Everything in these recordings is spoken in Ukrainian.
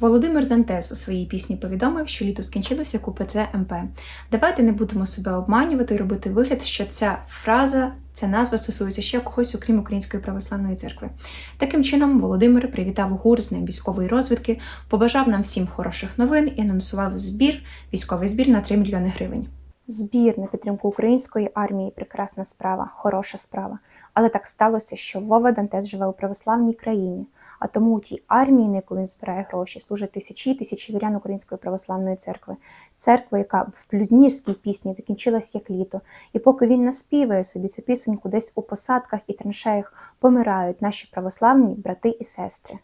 Володимир Дантес у своїй пісні повідомив, що літо скінчилося як МП. Давайте не будемо себе обманювати і робити вигляд, що ця фраза, ця назва стосується ще когось, окрім Української православної церкви. Таким чином, Володимир привітав ГУР з ним військової розвідки, побажав нам всім хороших новин і анонсував збір, військовий збір на 3 мільйони гривень. Збір на підтримку української армії прекрасна справа, хороша справа. Але так сталося, що Вова Дантес живе у православній країні, а тому у тій армії, на яку він збирає гроші, служать тисячі і тисячі вірян Української православної церкви. Церква, яка в плюднірській пісні закінчилась як літо. І поки він наспіває собі цю пісеньку десь у посадках і траншеях помирають наші православні брати і сестри.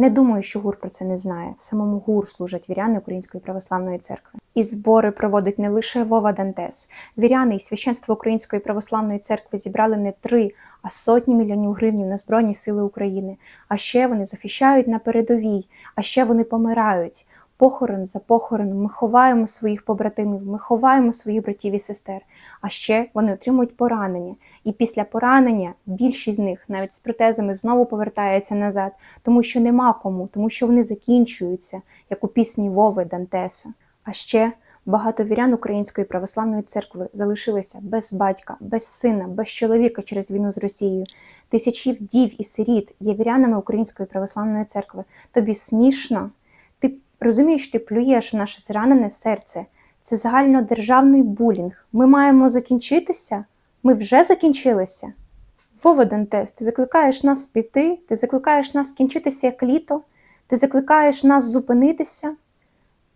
Не думаю, що ГУР про це не знає. В самому ГУР служать віряни Української православної церкви. І збори проводить не лише Вова Дантес. Віряни і священство Української православної церкви зібрали не три, а сотні мільйонів гривень на Збройні Сили України. А ще вони захищають на передовій, а ще вони помирають. Похорон за похороном ми ховаємо своїх побратимів, ми ховаємо своїх братів і сестер. А ще вони отримують поранення. І після поранення більшість з них навіть з протезами знову повертаються назад, тому що нема кому, тому що вони закінчуються, як у пісні Вови Дантеса. А ще багато вірян Української православної церкви залишилися без батька, без сина, без чоловіка через війну з Росією. Тисячі вдів і сиріт є вірянами Української православної церкви. Тобі смішно? Розумієш, ти плюєш в наше зранене серце. Це загальнодержавний булінг. Ми маємо закінчитися? Ми вже закінчилися. Вова Дантес, ти закликаєш нас піти, ти закликаєш нас скінчитися як літо, ти закликаєш нас зупинитися,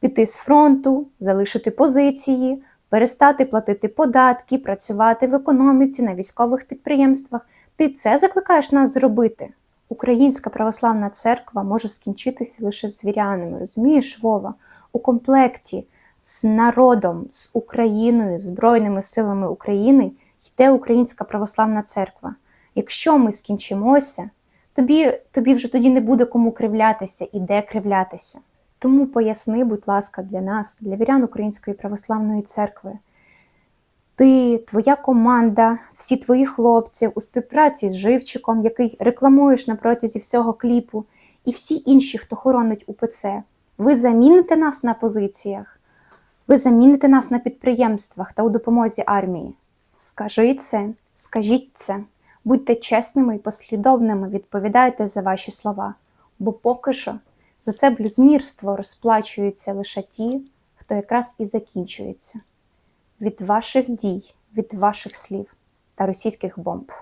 піти з фронту, залишити позиції, перестати платити податки, працювати в економіці на військових підприємствах. Ти це закликаєш нас зробити. Українська православна церква може скінчитися лише з вірянами, розумієш, Вова? У комплекті з народом, з Україною, Збройними силами України йде Українська православна церква. Якщо ми скінчимося, тобі, тобі вже тоді не буде кому кривлятися і де кривлятися. Тому поясни, будь ласка, для нас, для вірян Української православної церкви. Ти, твоя команда, всі твої хлопці у співпраці з живчиком, який рекламуєш на протязі всього кліпу, і всі інші, хто хоронить УПЦ, ви заміните нас на позиціях, ви заміните нас на підприємствах та у допомозі армії. Скажи це, скажіть це, будьте чесними і послідовними, відповідайте за ваші слова, бо поки що за це блюзнірство розплачуються лише ті, хто якраз і закінчується від ваших дій, від ваших слів та російських бомб.